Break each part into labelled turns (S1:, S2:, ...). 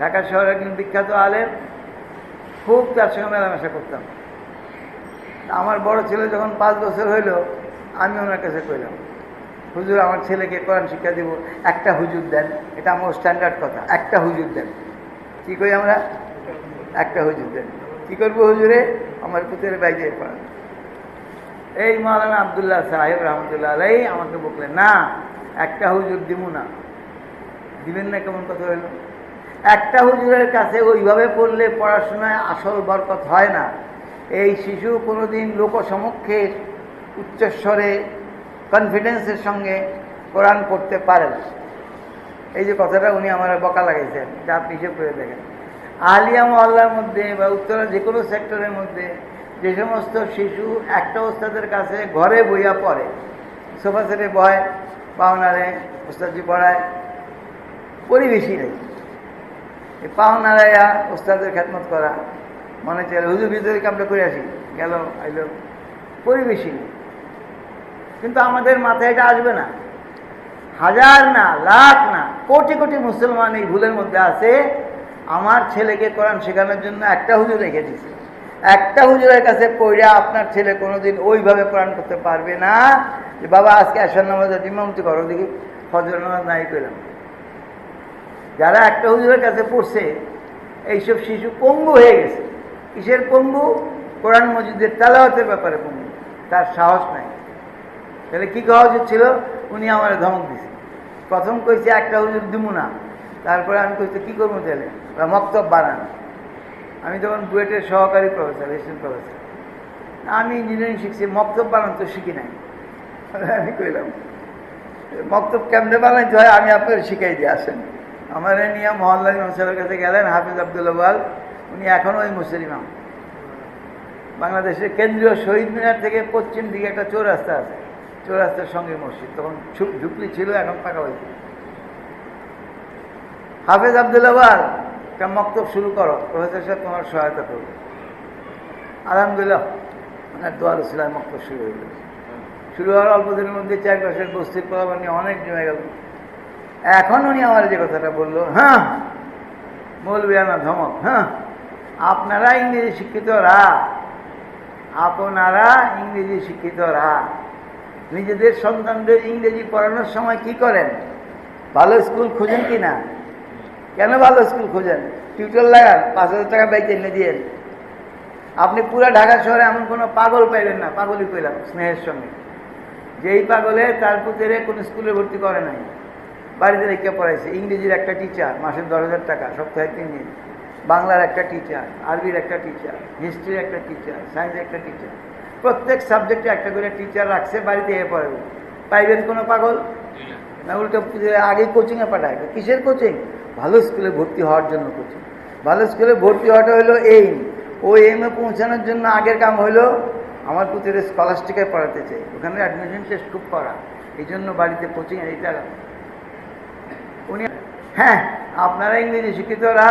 S1: ঢাকা শহরে একজন বিখ্যাত আলেম, খুব তার সঙ্গে মেলামেশা করতাম। আমার বড় ছেলে যখন পাঁচ বছর হইল, আমি ওনার কাছে কইলাম, হুজুর, আমার ছেলেকে কোরআন শিক্ষা দিব, একটা হুজুর দেন। এটা আমার স্ট্যান্ডার্ড কথা, একটা হুজুর দেন। কি কই আমরা? একটা হুজুর দেন। কি করব হুজুরে? আমার পুতের বাইরে পড়ান এই মাওলানা আবদুল্লাহ সাহেব রহমতুল্লাহ আলাই আমাকে বললেন না, একটা হুজুর দিব না। দিবেন না কেমন কথা হইল? একটা হুজুরের কাছে ওইভাবে পড়লে পড়াশোনায় আসল বরকত হয় না। এই শিশু কোনোদিন লোকসমক্ষে উচ্চস্বরে কনফিডেন্সের সঙ্গে কোরআন করতে পারে না। এই যে কথাটা উনি আমার বকা লাগাইছেন যা আপনি হিসেব করে দেখেন। আলিয়া মহল্লার মধ্যে বা উত্তরা যে কোনো সেক্টরের মধ্যে যে সমস্ত শিশু একটা ওস্তাদের কাছে ঘরে বইয়া পড়ে, সোফা সেটে বয়, পাওনারে ওস্তাদজি পড়ায়, পরিবেশই নেই। এই পাওনারাইয়া ওস্তাদের খেদমত করা। মনে চাইলে হুজুর ভিতরে কামটা করে আসি। গেল, আইলো। পরিবেশই কিন্তু আমাদের মাথায় এটা আসবে না। হাজার না, লাখ না, কোটি কোটি মুসলমান এই ভুলের মধ্যে আছে। আমার ছেলেকে কোরআন শেখানোর জন্য একটা হুজুর রেখে দিছে একটা হুজুরের কাছে পড়ে আপনার ছেলে কোনোদিন ওইভাবে কোরআন করতে পারবে না। যে, বাবা, আজকে আসার নামাজ ইমামতি করো। দেখি ফজর নামাজ নাই পেলাম যারা একটা হুজুরের কাছে পড়ছে, এইসব শিশু পঙ্গু হয়ে গেছে। কিসের পঙ্গু? কোরআন মসজিদের তালাওয়াতের ব্যাপারে পঙ্গু। তার সাহস নাই। তাহলে কি করা উচিত ছিল? উনি আমার ধমক দিছে। প্রথম কইছে, একটা হুজুর দিমু না। তারপরে আমি কইছি, কি করব তাহলে? মক্তব বানান। আমি তখন বুয়েটের সহকারী প্রফেসর এসিস্ট্যান্ট প্রফেসর। আমি ইঞ্জিনিয়ারিং শিখছি, মক্তব বানান তো শিখি নাই। আমি কইলাম, মক্তব কেমনে বানাইতে হয়? আমি আপনার শিখাই দিয়ে আসেন। আমার নিয়ে মহল্লা ইমাম কাছে গেলেন, হাফিজ আবদুল্লাহ উনি এখনও ওই মুসলিম বাংলাদেশের কেন্দ্রীয় শহীদ মিনার থেকে পশ্চিম দিকে একটা চৌরাস্তা আছে। চৌরাস্তার সঙ্গে মসজিদ। তখন ঝুপড়ি ছিল, এখন পাকা হয়েছে। হাফেজ আবদুল্লাহ বাল একটা মক্তব শুরু করো। প্রফেসর সাহেব তোমার সহায়তা করবে। আলহামদুলিল্লাহ, ওনার দোয়ার সিলাই মক্তব শুরু হয়ে গেল শুরু হওয়ার অল্প দিনের মধ্যে চার পাশের বস্তির পরাবার নিয়ে অনেক জমে গেল। এখন উনি আমার যে কথাটা বলল হ্যাঁ মৌলবিয়ানা ধমক হ্যাঁ আপনারা ইংরেজি শিক্ষিতরা, আপনারা ইংরেজি শিক্ষিতরা, নিজেদের সন্তানদের ইংরেজি পড়ানোর সময় কি করেন? ভালো স্কুল খুঁজেন কি না? কেন ভালো স্কুল খুঁজেন? টিউটর লাগান, পাঁচ হাজার টাকা বাইক এনে দিয়েন। আপনি পুরা ঢাকা শহরে এমন কোনো পাগল পাইবেন না, পাগলই পেলাম স্নেহের সঙ্গে। যেই পাগলে তার পুতেরে কোনো স্কুলে ভর্তি করে নাই। বাড়িতে রেখে পড়াইছে। ইংরেজির একটা টিচার মাসের দশ হাজার টাকা, সপ্তাহে তিন দিন। বাংলার একটা টিচার আরবির একটা টিচার হিস্ট্রির একটা টিচার সায়েন্সের একটা টিচার প্রত্যেক সাবজেক্টে একটা করে টিচার রাখছে, বাড়িতে এ পড়াবে পাইবেন কোনো পাগল? না, উল্টো আগে কোচিংয়ে পাঠায়। কিসের কোচিং ভালো স্কুলে ভর্তি হওয়ার জন্য কোচিং ভালো স্কুলে ভর্তি হওয়াটা হলো এইম ও এইমে পৌঁছানোর জন্য আগের কাম হলো আমার পুত্রের স্কলারশিপে পড়াতে চাই। ওখানে অ্যাডমিশন টেস্ট খুব করা। এই জন্য বাড়িতে কোচিং এইটা উনি হ্যাঁ আপনারা ইংরেজি শিক্ষিতরা,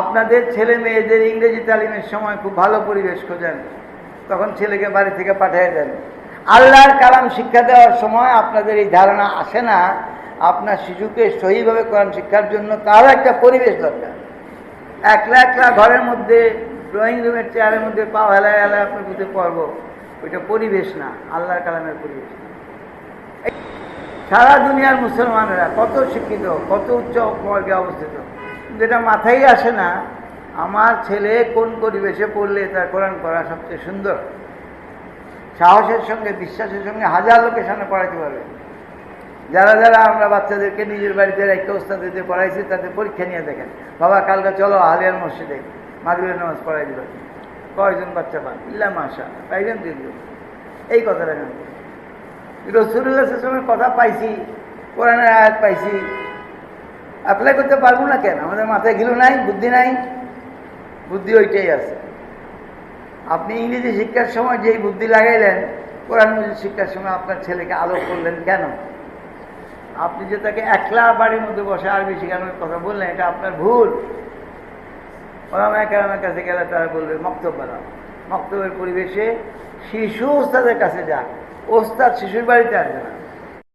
S1: আপনাদের ছেলে মেয়েদের ইংরেজি তালিমের সময় খুব ভালো পরিবেশ খোঁজেন। তখন ছেলেকে বাড়ি থেকে পাঠিয়ে দেন। আল্লাহর কালাম শিক্ষা দেওয়ার সময় আপনাদের এই ধারণা আসে না। আপনার শিশুকে সহিভাবে কোরআন শিক্ষার জন্য তারও একটা পরিবেশ দরকার। একলা একলা ঘরের মধ্যে ড্রয়িং রুমের চেয়ারের মধ্যে পা হেলায় হেলায় আপনার বুঝতে পারব ওইটা পরিবেশ না, আল্লাহর কালামের পরিবেশ। সারা দুনিয়ার মুসলমানেরা কত শিক্ষিত, কত উচ্চ বর্গে অবস্থিত। যেটা মাথায় আসে না, আমার ছেলে কোন পরিবেশে পড়লে তার কোরআন করা সবচেয়ে সুন্দর? সাহসের সঙ্গে, বিশ্বাসের সঙ্গে হাজার লোকের সামনে পড়াইতে পারবে। যারা যারা আমরা বাচ্চাদেরকে নিজের বাড়িতে একটা ওস্তাদিতে পড়াইছি, তাদের পরীক্ষা নিয়ে দেখেন। বাবা, কালকে চলো আলিয়ার মসজিদে মাগরীবের নামাজ পড়াই দিল কয়জন বাচ্চা পান? ইল্লা মাসা পাইবেন দিল এই কথাটা জানতে রসুল্লাহ কথা পাইছি, কোরআনের আয়াত পাইছি। অ্যাপ্লাই করতে পারব না কেন? আমাদের মাথায় গিলো নাই, বুদ্ধি নাই। বুদ্ধি ওইটাই আছে। আপনি ইংরেজি শিক্ষার সময় যেই বুদ্ধি লাগাইলেন, কোরআন শিক্ষার সময় আপনার ছেলেকে আলোক করলেন কেন? আপনি যে তাকে একলা বাড়ির মধ্যে বসে আরবি শেখানোর কথা বললেন, এটা আপনার ভুল। ওরামায় কেরামের কাছে গেলে তারা বলবে, মক্তব বানাও। মক্তবের পরিবেশে শিশু ওস্তাদের কাছে যাক ওস্তাদ শিশুর বাড়িতে আসবে না